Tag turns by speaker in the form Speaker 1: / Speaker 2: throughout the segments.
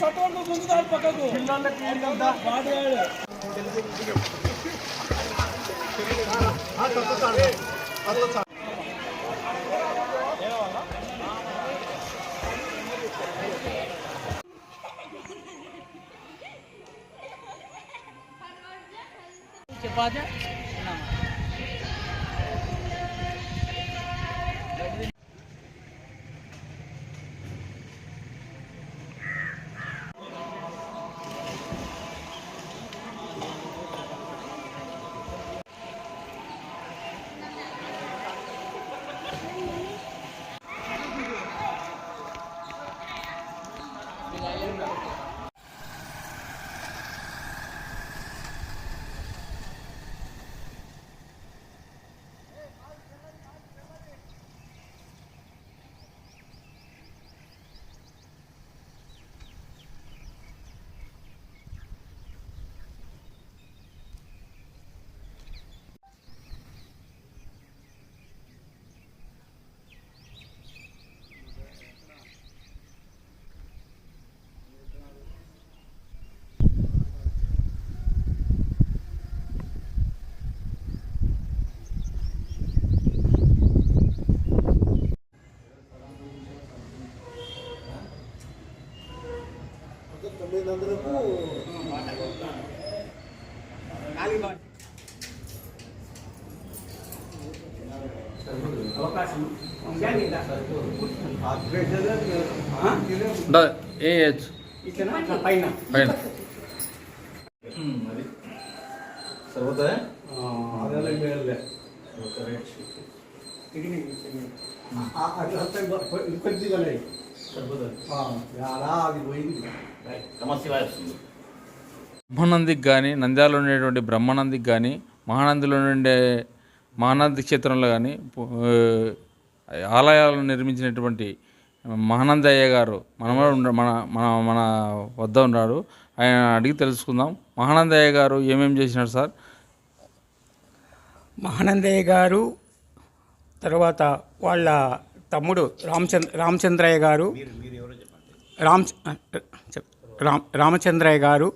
Speaker 1: ಸಟೋರ್ದು ಮುಂದೆ ದಾರಿ ಪಕ್ಕಕ್ಕೂ ಬಾಡಿ चपाते దా- ఏ ఏజ్ పైన
Speaker 2: అది సరిపోతుందా
Speaker 1: బ్రహ్మనందికి కానీ నంద్యాలలో ఉండేటువంటి బ్రహ్మనందికి కానీ మహానందిలో ఉండే మహానంది క్షేత్రంలో కానీ ఆలయాలను నిర్మించినటువంటి మహానందయ్య గారు మన మన మన మన వద్ద ఉన్నాడు. ఆయన అడిగి తెలుసుకుందాం. మహానందయ్య గారు ఏమేం చేసినారు సార్?
Speaker 3: మహానందయ్య గారు తర్వాత వాళ్ళ తమ్ముడు రామచంద్ర రామచంద్రయ్య గారు. రామ్ రామ్ రామచంద్రయ్య గారు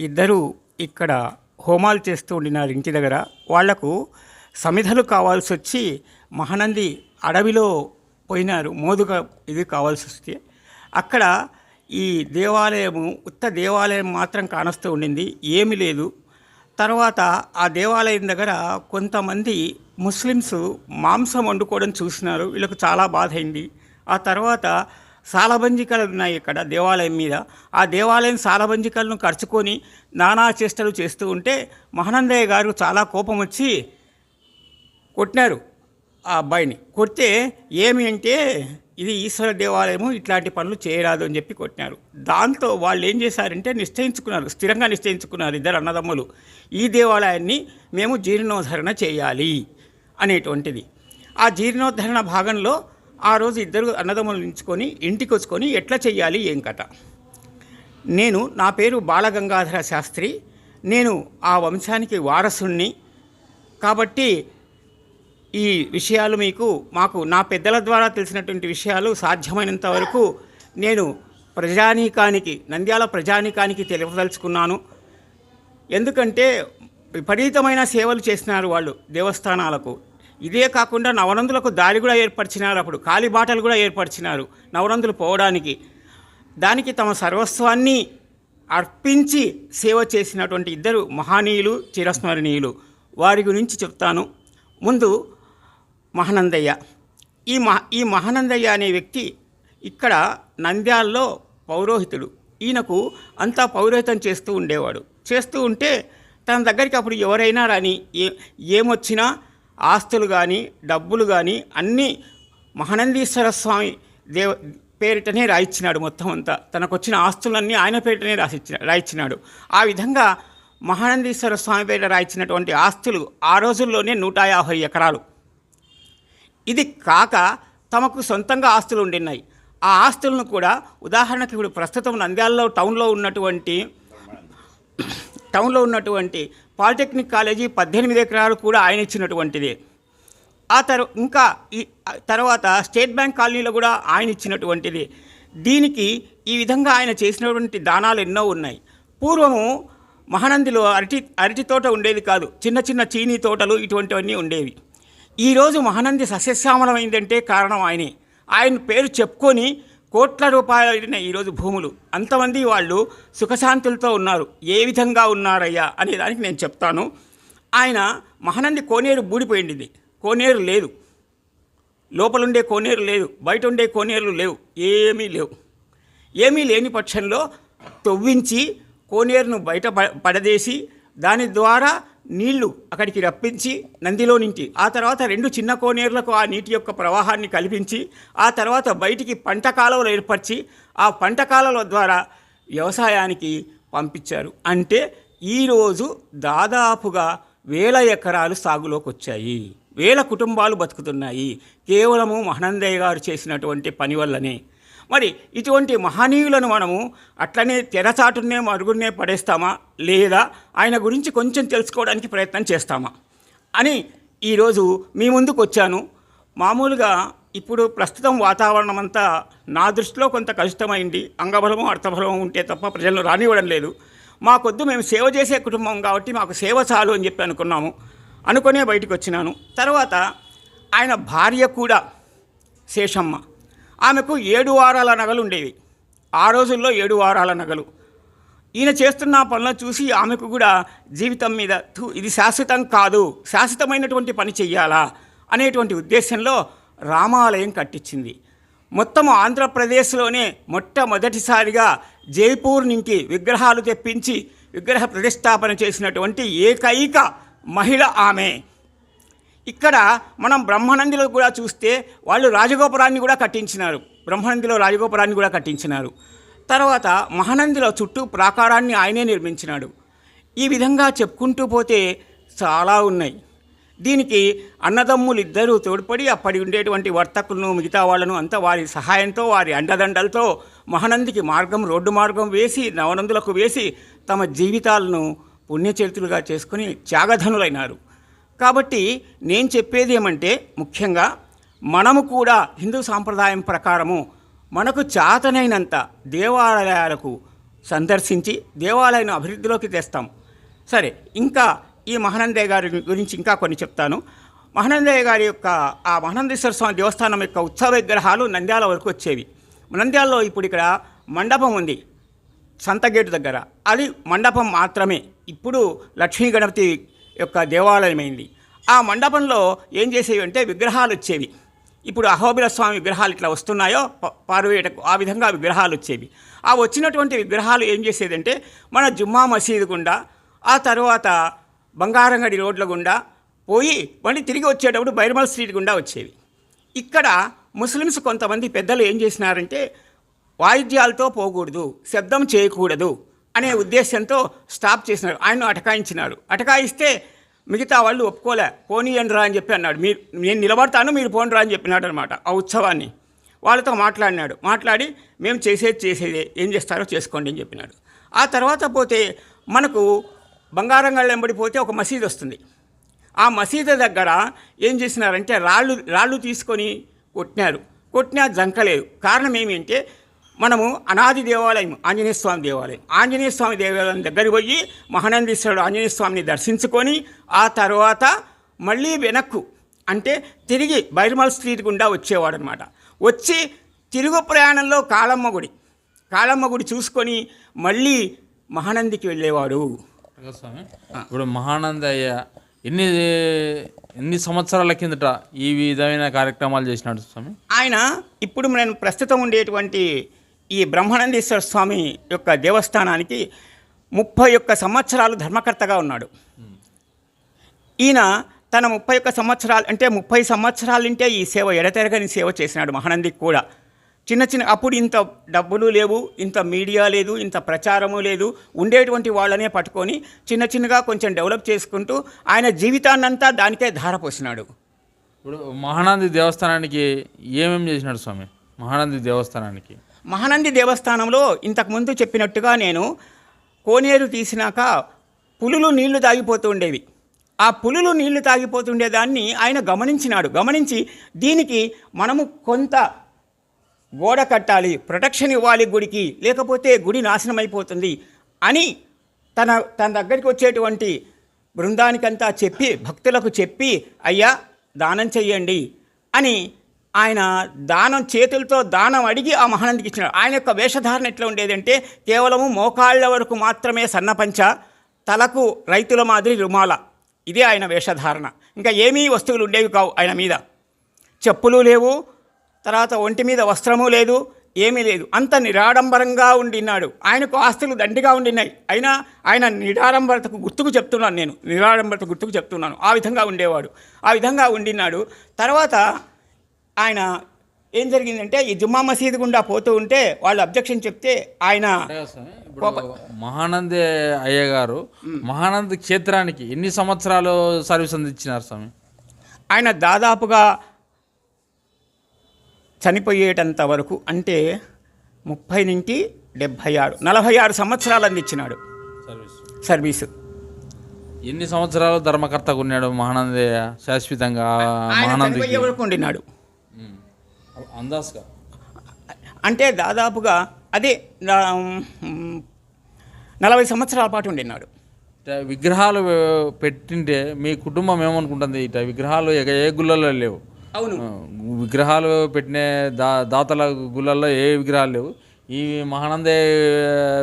Speaker 3: ఇద్దరు ఇక్కడ హోమాలు చేస్తూ ఉండినారు ఇంటి దగ్గర. వాళ్ళకు సమిధలు కావాల్సి వచ్చి మహానంది అడవిలో పోయినారు. మోదుగా ఇది కావాల్సి వస్తే. అక్కడ ఈ దేవాలయము ఉత్త దేవాలయం మాత్రం కానొస్తూ ఉండింది. ఏమీ లేదు. తర్వాత ఆ దేవాలయం దగ్గర కొంతమంది ముస్లిమ్స్ మాంసం వండుకోవడం చూసినారు. వీళ్ళకు చాలా బాధ అయింది. ఆ తర్వాత సాలబంజికలు ఉన్నాయి ఇక్కడ దేవాలయం మీద. ఆ దేవాలయం సాలబంజికలను ఖర్చుకొని నానా చేష్టలు చేస్తూ ఉంటే మహానందయ్య గారు చాలా కోపం వచ్చి కొట్టినారు ఆ అబ్బాయిని. కొడితే ఏమి అంటే ఇది ఈశ్వర దేవాలయము ఇట్లాంటి పనులు చేయరాదు అని చెప్పి కొట్టినారు. దాంతో వాళ్ళు ఏం చేశారంటే నిశ్చయించుకున్నారు. స్థిరంగా నిశ్చయించుకున్నారు ఇద్దరు అన్నదమ్ములు. ఈ దేవాలయాన్ని మేము జీర్ణోద్ధరణ చేయాలి. అనేటువంటిది. ఆ జీర్ణోద్ధరణ భాగంలో ఆ రోజు ఇద్దరు అన్నదమ్ములు నించుకొని ఇంటికి వచ్చుకొని ఎట్లా చెయ్యాలి ఏం కథ. నేను నా పేరు బాలగంగాధర శాస్త్రి. నేను ఆ వంశానికి వారసుణ్ణి. కాబట్టి ఈ విషయాలు మీకు మాకు నా పెద్దల ద్వారా తెలిసినటువంటి విషయాలు సాధ్యమైనంత వరకు నేను ప్రజానీకానికి నంద్యాల ప్రజానీకానికి తెలియదలుచుకున్నాను. ఎందుకంటే విపరీతమైన సేవలు చేసినారు వాళ్ళు దేవస్థానాలకు. ఇదే కాకుండా నవనందులకు దారి కూడా ఏర్పరిచినారు అప్పుడు కాలిబాటలు కూడా ఏర్పరిచినారు నవనందులు పోవడానికి. దానికి తమ సర్వస్వాన్ని అర్పించి సేవ చేసినటువంటి ఇద్దరు మహనీయులు చిరస్మరణీయులు. వారి గురించి చెప్తాను. ముందు మహానందయ్య. ఈ మహ ఈ మహానందయ్య అనే వ్యక్తి ఇక్కడ నంద్యాలలో పౌరోహితుడు. ఈయనకు అంతా పౌరోహితం చేస్తూ ఉండేవాడు. చేస్తూ ఉంటే తన దగ్గరికి అప్పుడు ఎవరైనా రాని ఏ ఏమొచ్చినా ఆస్తులు కానీ డబ్బులు కానీ అన్నీ మహానందీశ్వర స్వామి దేవ పేరిటనే రాయించినాడు మొత్తం అంతా. తనకు వచ్చిన ఆస్తులన్నీ ఆయన పేరిటనే రాసిచ్చిన రాయిచ్చినాడు. ఆ విధంగా మహానందీశ్వర స్వామి పేరిట రాయించినటువంటి ఆస్తులు ఆ రోజుల్లోనే నూట యాభై ఎకరాలు. ఇది కాక తమకు సొంతంగా ఆస్తులు ఉండినాయి ఆ ఆస్తులను కూడా ఉదాహరణకి ఇప్పుడు ప్రస్తుతం నంద్యాలలో టౌన్లో ఉన్నటువంటి టౌన్లో ఉన్నటువంటి పాలిటెక్నిక్ కాలేజీ పద్దెనిమిది ఎకరాలు కూడా ఆయన ఇచ్చినటువంటిదే. ఆ తర్ ఇంకా ఈ తర్వాత స్టేట్ బ్యాంక్ కాలనీలో కూడా ఆయన ఇచ్చినటువంటిది. దీనికి ఈ విధంగా ఆయన చేసినటువంటి దానాలు ఎన్నో ఉన్నాయి. పూర్వము మహానందిలో అరటి అరటి తోట ఉండేది కాదు. చిన్న చిన్న చీనీ తోటలు ఇటువంటివన్నీ ఉండేవి. ఈరోజు మహానంది సస్యశ్యామలమైందంటే కారణం ఆయనే. ఆయన పేరు చెప్పుకొని కోట్ల రూపాయలు అడిగిన ఈరోజు భూములు. అంతమంది వాళ్ళు సుఖశాంతులతో ఉన్నారు. ఏ విధంగా ఉన్నారయ్యా అనే దానికి నేను చెప్తాను. ఆయన మహానంది కోనేరు బూడిపోయింది. కోనేరు లేదు. లోపలుండే కోనేరు లేదు. బయట ఉండే కోనేరులు లేవు. ఏమీ లేవు. ఏమీ లేని పక్షంలో తవ్వించి కోనేరును బయట ప- పడదేసి దాని ద్వారా నీళ్ళు అక్కడికి రప్పించి నందిలో నుంచి ఆ తర్వాత రెండు చిన్న కోనేరులకు ఆ నీటి యొక్క ప్రవాహాన్ని కల్పించి ఆ తర్వాత బయటికి పంట కాలువలు ఏర్పరిచి ఆ పంట కాలువల ద్వారా వ్యవసాయానికి పంపించారు. అంటే ఈరోజు దాదాపుగా వేల ఎకరాలు సాగులోకి వచ్చాయి. వేల కుటుంబాలు బతుకుతున్నాయి. కేవలము మహనందయ్య గారు చేసినటువంటి పని వల్లనే. మరి ఇటువంటి మహనీయులను మనము అట్లనే తెరచాటునే మరుగునే పడేస్తామా లేదా ఆయన గురించి కొంచెం తెలుసుకోవడానికి ప్రయత్నం చేస్తామా అని ఈరోజు మీ ముందుకు వచ్చాను. మామూలుగా ఇప్పుడు ప్రస్తుతం వాతావరణం అంతా నా దృష్టిలో కొంత కలుషితమైంది. అంగబలము అర్థబలము ఉంటే తప్ప ప్రజలను రానివ్వడం లేదు. మా కొద్దు మేము సేవ చేసే కుటుంబం కాబట్టి మాకు సేవ చాలు అని చెప్పి అనుకున్నాము. అనుకునే బయటకు వచ్చినాను తర్వాత ఆయన భార్య కూడా శేషమ్మ. ఆమెకు ఏడు వారాల నగలు ఉండేవి. ఆ రోజుల్లో ఏడు వారాల నగలు. ఈయన చేస్తున్న పనులను చూసి ఆమెకు కూడా జీవితం మీద ఇది శాశ్వతం కాదు శాశ్వతమైనటువంటి పని చెయ్యాలా అనేటువంటి ఉద్దేశంలో రామాలయం కట్టించింది. మొత్తం ఆంధ్రప్రదేశ్లోనే మొట్టమొదటిసారిగా జైపూర్ నుంచి విగ్రహాలు తెప్పించి విగ్రహ ప్రతిష్టాపన చేసినటువంటి ఏకైక మహిళ ఆమె. ఇక్కడ మనం బ్రహ్మానందిలో కూడా చూస్తే వాళ్ళు రాజగోపురాన్ని కూడా కట్టించినారు. బ్రహ్మానందిలో రాజగోపురాన్ని కూడా కట్టించినారు. తర్వాత మహానందిలో చుట్టూ ప్రాకారాన్ని ఆయనే నిర్మించినాడు. ఈ విధంగా చెప్పుకుంటూ పోతే చాలా ఉన్నాయి. దీనికి అన్నదమ్ములు ఇద్దరూ తోడ్పడి అప్పటి ఉండేటువంటి వర్తకులను మిగతా వాళ్ళను అంతా వారి సహాయంతో వారి అండదండలతో మహానందికి మార్గం రోడ్డు మార్గం వేసి నవనందులకు వేసి తమ జీవితాలను పుణ్యచరితులుగా చేసుకుని త్యాగధనులైనారు. కాబట్టి నేను చెప్పేది ఏమంటే ముఖ్యంగా మనము కూడా హిందూ సాంప్రదాయం ప్రకారము మనకు చాతనైనంత దేవాలయాలకు సందర్శించి దేవాలయాన్ని అభివృద్ధిలోకి తెస్తాం. సరే ఇంకా ఈ మహానందయ్య గారి గురించి ఇంకా కొన్ని చెప్తాను. మహానందయ్య గారి యొక్క ఆ మహానందేశ్వర స్వామి దేవస్థానం యొక్క ఉత్సవ విగ్రహాలు నంద్యాల వరకు వచ్చేవి. నంద్యాలలో ఇప్పుడు ఇక్కడ మండపం ఉంది సంతగేటు దగ్గర. అది మండపం మాత్రమే. ఇప్పుడు లక్ష్మీ గణపతి యొక్క దేవాలయమైంది. ఆ మండపంలో ఏం చేసేవి అంటే విగ్రహాలు వచ్చేవి ఇప్పుడు అహోబిల స్వామి విగ్రహాలు ఇట్లా వస్తున్నాయో పారువేటకు ఆ విధంగా విగ్రహాలు వచ్చేవి ఆ వచ్చినటువంటి విగ్రహాలు ఏం చేసేదంటే మన జుమ్మా మసీదు గుండా ఆ తర్వాత బంగారంగడి రోడ్ల గుండా పోయి మళ్ళీ తిరిగి వచ్చేటప్పుడు బైర్మల్ స్ట్రీట్ గుండా వచ్చేవి. ఇక్కడ ముస్లిమ్స్ కొంతమంది పెద్దలు ఏం చేసినారంటే వాయిద్యాలతో పోకూడదు శబ్దం చేయకూడదు అనే ఉద్దేశంతో స్టాప్ చేసినారు ఆయన అటకాయించినారు అటకాయిస్తే మిగతా వాళ్ళు ఒప్పుకోలే. పోనీయండిరా అని చెప్పి అన్నాడు. మీరు నేను నిలబడతాను మీరు పోండ్రా అని చెప్పినాడు అనమాట ఆ ఉత్సవాన్ని. వాళ్ళతో మాట్లాడినాడు. మాట్లాడి మేము చేసేది చేసేదే. ఏం చేస్తారో చేసుకోండి అని చెప్పినాడు. ఆ తర్వాత పోతే మనకు బంగారంగళ్ళు వెంబడి పోతే ఒక మసీదు వస్తుంది. ఆ మసీదు దగ్గర ఏం చేసినారంటే రాళ్ళు రాళ్ళు తీసుకొని కొట్టినారు. కొట్టినా జంకలేదు కారణం ఏమిటంటే మనము అనాది దేవాలయం ఆంజనేయ స్వామి దేవాలయం. ఆంజనేయ స్వామి దేవాలయం దగ్గరికి పోయి మహానందీశ్వరుడు ఆంజనేయ స్వామిని దర్శించుకొని ఆ తర్వాత మళ్ళీ వెనక్కు అంటే తిరిగి బైర్మల్ స్ట్రీట్ గుండా వచ్చేవాడు అనమాట వచ్చి తిరుగు ప్రయాణంలో కాళమ్మ గుడి కాళమ్మ గుడి చూసుకొని మళ్ళీ మహానందికి వెళ్ళేవాడు.
Speaker 1: స్వామి ఇప్పుడు మహానందయ్య ఎన్ని ఎన్ని సంవత్సరాల కిందట ఈ విధమైన కార్యక్రమాలు చేసినాడు స్వామి?
Speaker 3: ఆయన ఇప్పుడు నేను ప్రస్తుతం ఉండేటువంటి ఈ బ్రహ్మానందేశ్వర స్వామి యొక్క దేవస్థానానికి ముప్పై ఒక్క సంవత్సరాలు ధర్మకర్తగా ఉన్నాడు. ఈయన తన ముప్పై ఒక్క సంవత్సరాలు అంటే ముప్పై సంవత్సరాలుంటే ఈ సేవ ఎడతెరగని సేవ చేసినాడు మహానందికి కూడా. చిన్న చిన్న అప్పుడు ఇంత డబ్బులు లేవు ఇంత మీడియా లేదు ఇంత ప్రచారము లేదు. ఉండేటువంటి వాళ్ళనే పట్టుకొని చిన్న చిన్నగా కొంచెం డెవలప్ చేసుకుంటూ ఆయన జీవితాన్నంతా దానికే ధారపోసినాడు.
Speaker 1: ఇప్పుడు మహానంది దేవస్థానానికి ఏమేమి చేసినాడు స్వామి? మహానంది దేవస్థానానికి.
Speaker 3: మహానంది దేవస్థానంలో ఇంతకుముందు చెప్పినట్టుగా నేను కోనేరు తీసినాక పులులు నీళ్ళు తాగిపోతూ ఉండేవి. ఆ పులులు నీళ్ళు తాగిపోతుండేదాన్ని ఆయన గమనించినాడు. గమనించి దీనికి మనము కొంత గోడ కట్టాలి ప్రొటెక్షన్ ఇవ్వాలి గుడికి లేకపోతే గుడి నాశనం అయిపోతుంది అని తన తన దగ్గరికి వచ్చేటువంటి బృందానికంతా చెప్పి భక్తులకు చెప్పి అయ్యా దానం చెయ్యండి అని ఆయన దానం చేతులతో దానం అడిగి ఆ మహానందికి ఇచ్చినాడు. ఆయన యొక్క వేషధారణ ఎట్లా ఉండేదంటే కేవలము మోకాళ్ళ వరకు మాత్రమే సన్నపంచ తలకు రైతుల మాదిరి రుమాల. ఇదే ఆయన వేషధారణ. ఇంకా ఏమీ వస్తువులు ఉండేవి కావు ఆయన మీద. చెప్పులు లేవు తర్వాత ఒంటి మీద వస్త్రము లేదు ఏమీ లేదు. అంత నిరాడంబరంగా ఉండినాడు ఆయనకు ఆస్తులు దండిగా ఉండినాయి అయినా ఆయన నిరాడంబరతకు గుర్తుకు చెప్తున్నాను నేను. నిరాడంబరత గుర్తుకు చెప్తున్నాను. ఆ విధంగా ఉండేవాడు. ఆ విధంగా ఉండినాడు తర్వాత ఆయన ఏం జరిగిందంటే ఈ జుమ్మా మసీదు గుండా పోతూ ఉంటే వాళ్ళు అబ్జెక్షన్ చెప్తే ఆయన
Speaker 1: మహానంది అయ్య గారు మహానంది క్షేత్రానికి ఎన్ని సంవత్సరాలు సర్వీస్ అందించినారు స్వామి?
Speaker 3: ఆయన దాదాపుగా చనిపోయేటంత వరకు అంటే ముప్పై నుంచి డెబ్భై ఆరు నలభై ఆరు సంవత్సరాలు అందించినాడు.
Speaker 1: సర్వీస్.
Speaker 3: సర్వీసు.
Speaker 1: ఎన్ని సంవత్సరాలు ధర్మకర్తగా ఉన్నాడు మహానంది శాశ్వతంగా మహానంది
Speaker 3: వరకు ఉండినాడు.
Speaker 1: అందాజ్గా.
Speaker 3: అంటే దాదాపుగా అదే నలభై సంవత్సరాల పాటు ఉండినాడు
Speaker 1: విగ్రహాలు పెట్టింటే మీ కుటుంబం ఏమనుకుంటుంది? ఇట్లా విగ్రహాలు ఎగ- ఏ గుళ్ళల్లో లేవు?
Speaker 3: అవును.
Speaker 1: విగ్రహాలు పెట్టిన దా దాతల గుళ్ళల్లో ఏ విగ్రహాలు లేవు? ఈ మహానందే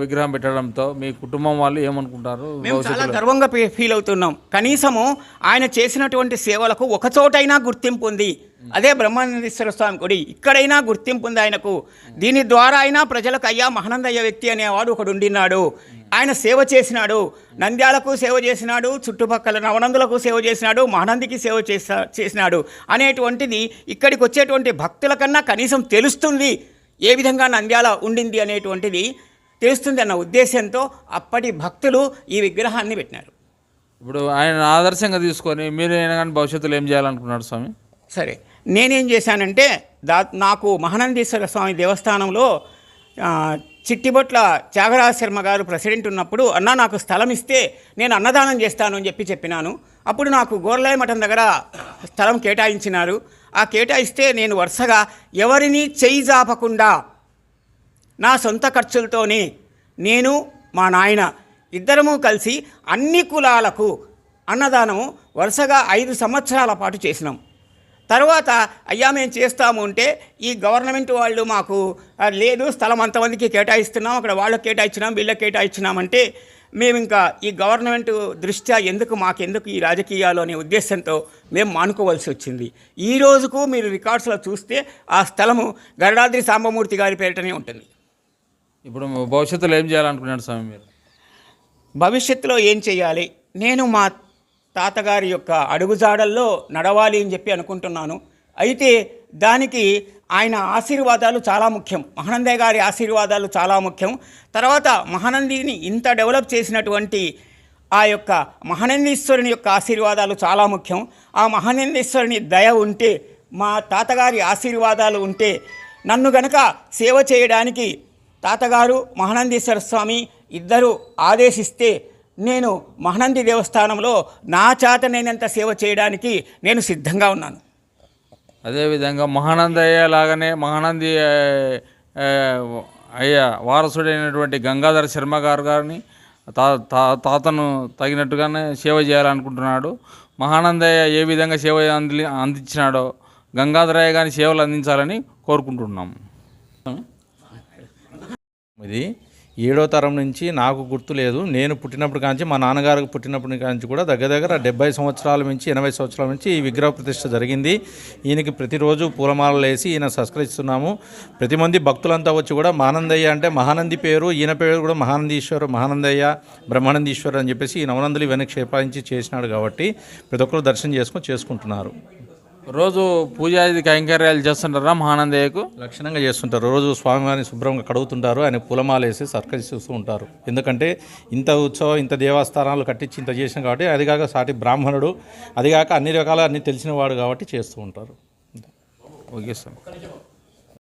Speaker 1: విగ్రహం పెట్టడంతో మీ కుటుంబం వాళ్ళు ఏమనుకుంటారు?
Speaker 3: మేము చాలా గర్వంగా ఫీల్ అవుతున్నాం. కనీసము ఆయన చేసినటువంటి సేవలకు ఒక చోటైనా గుర్తింపు ఉంది. అదే బ్రహ్మానందేశ్వర స్వామి గుడి. ఇక్కడైనా గుర్తింపు ఉంది ఆయనకు. దీని ద్వారా అయినా ప్రజలకు అయ్యా మహానందయ్య వ్యక్తి అనేవాడు ఒకడు ఉండినాడు ఆయన సేవ చేసినాడు. నంద్యాలకు సేవ చేసినాడు. చుట్టుపక్కల నవనందులకు సేవ చేసినాడు. మహానందికి సేవ చేసా చేసినాడు. అనేటువంటిది ఇక్కడికి వచ్చేటువంటి భక్తుల కన్నా కనీసం తెలుస్తుంది. ఏ విధంగా నంద్యాల ఉండింది అనేటువంటిది తెలుస్తుంది అన్న ఉద్దేశంతో అప్పటి భక్తులు ఈ విగ్రహాన్ని పెట్టినారు.
Speaker 1: ఇప్పుడు ఆయన ఆదర్శంగా తీసుకొని మీరు కానీ భవిష్యత్తులో ఏం చేయాలనుకున్నారు స్వామి?
Speaker 3: సరే నేనేం చేశానంటే దా నాకు మహానందీశ్వర స్వామి దేవస్థానంలో చిట్టిబొట్ల త్యాగరాజ శర్మ గారు ప్రెసిడెంట్ ఉన్నప్పుడు అన్న నాకు స్థలం ఇస్తే నేను అన్నదానం చేస్తాను అని చెప్పి చెప్పినాను. అప్పుడు నాకు గోర్లాయ మఠం దగ్గర స్థలం కేటాయించినారు. ఆ కేటాయిస్తే నేను వరుసగా ఎవరిని చేయి జాపకుండా నా సొంత ఖర్చులతోనే నేను మా నాయన ఇద్దరము కలిసి అన్ని కులాలకు అన్నదానము వరుసగా ఐదు సంవత్సరాల పాటు చేసినాం. తర్వాత అయ్యా మేము చేస్తాము అంటే ఈ గవర్నమెంట్ వాళ్ళు మాకు లేదు స్థలం అంతమందికి కేటాయిస్తున్నాం అక్కడ వాళ్ళకి కేటాయించినాం వీళ్ళకి కేటాయించినామంటే మేము ఇంకా ఈ గవర్నమెంట్ దృష్ట్యా ఎందుకు మాకెందుకు ఈ రాజకీయాలు అనే ఉద్దేశంతో మేము మానుకోవాల్సి వచ్చింది. ఈ రోజుకు మీరు రికార్డ్స్లో చూస్తే ఆ స్థలము గరుడాద్రి సాంబమూర్తి గారి పేరిటనే ఉంటుంది.
Speaker 1: ఇప్పుడు భవిష్యత్తులో ఏం చేయాలనుకున్నాడు స్వామి మీరు?
Speaker 3: భవిష్యత్తులో ఏం చేయాలి? నేను మా తాతగారి యొక్క అడుగుజాడల్లో నడవాలి అని చెప్పి అనుకుంటున్నాను. అయితే దానికి ఆయన ఆశీర్వాదాలు చాలా ముఖ్యం. మహానందయ్య గారి ఆశీర్వాదాలు చాలా ముఖ్యం. తర్వాత మహానందిని ఇంత డెవలప్ చేసినటువంటి ఆ యొక్క మహానందీశ్వరుని యొక్క ఆశీర్వాదాలు చాలా ముఖ్యం. ఆ మహానందీశ్వరుని దయ ఉంటే మా తాతగారి ఆశీర్వాదాలు ఉంటే నన్ను గనక సేవ చేయడానికి తాతగారు మహానందీశ్వర స్వామి ఇద్దరు ఆదేశిస్తే నేను మహానంది దేవస్థానంలో నా చేతనైనంత సేవ చేయడానికి నేను సిద్ధంగా ఉన్నాను.
Speaker 1: అదేవిధంగా మహానందయ్య లాగానే మహానంది అయ్య వారసుడైనటువంటి గంగాధర శర్మ గారు గారిని తా తా తాతను తగినట్టుగానే సేవ చేయాలనుకుంటున్నాడు. మహానందయ్య ఏ విధంగా సేవ అంది అందించినాడో గంగాధరయ్య గారి సేవలు అందించాలని కోరుకుంటున్నాం.
Speaker 2: ఇది ఏడో తరం నుంచి నాకు గుర్తు లేదు. నేను పుట్టినప్పుడు కాంచి మా నాన్నగారికి పుట్టినప్పటి కాంచి కూడా దగ్గర దగ్గర డెబ్బై సంవత్సరాల నుంచి ఎనభై సంవత్సరాల నుంచి ఈ విగ్రహ ప్రతిష్ట జరిగింది. ఈయనకి ప్రతిరోజు పూలమాలలు వేసి ఈయన సంస్కరిస్తున్నాము. ప్రతి మంది భక్తులంతా వచ్చి కూడా మహానందయ్య అంటే మహానంది పేరు ఈయన పేరు కూడా మహానందీశ్వరు మహానందయ్య బ్రహ్మానందీశ్వరు అని చెప్పేసి ఈ నవనందులు ఇవన్నీ క్షేపాయించి చేసినాడు కాబట్టి ప్రతి ఒక్కరు దర్శనం చేసుకొని చేసుకుంటున్నారు.
Speaker 1: రోజు పూజాది కైంకర్యాలు చేస్తుంటారా మహానందయ్యకు?
Speaker 2: లక్షణంగా చేస్తుంటారు. రోజు స్వామివారిని శుభ్రంగా కడుగుతుంటారు. ఆయన పూలమాల వేసి సత్కరిస్తూ ఉంటారు. ఎందుకంటే ఇంత ఉత్సవం ఇంత దేవస్థానాలు కట్టించి ఇంత చేసిన కాబట్టి అదిగాక సాటి బ్రాహ్మణుడు అదిగాక అన్ని రకాల అన్ని తెలిసిన వాడు కాబట్టి చేస్తూ ఉంటారు.
Speaker 1: Okay sir.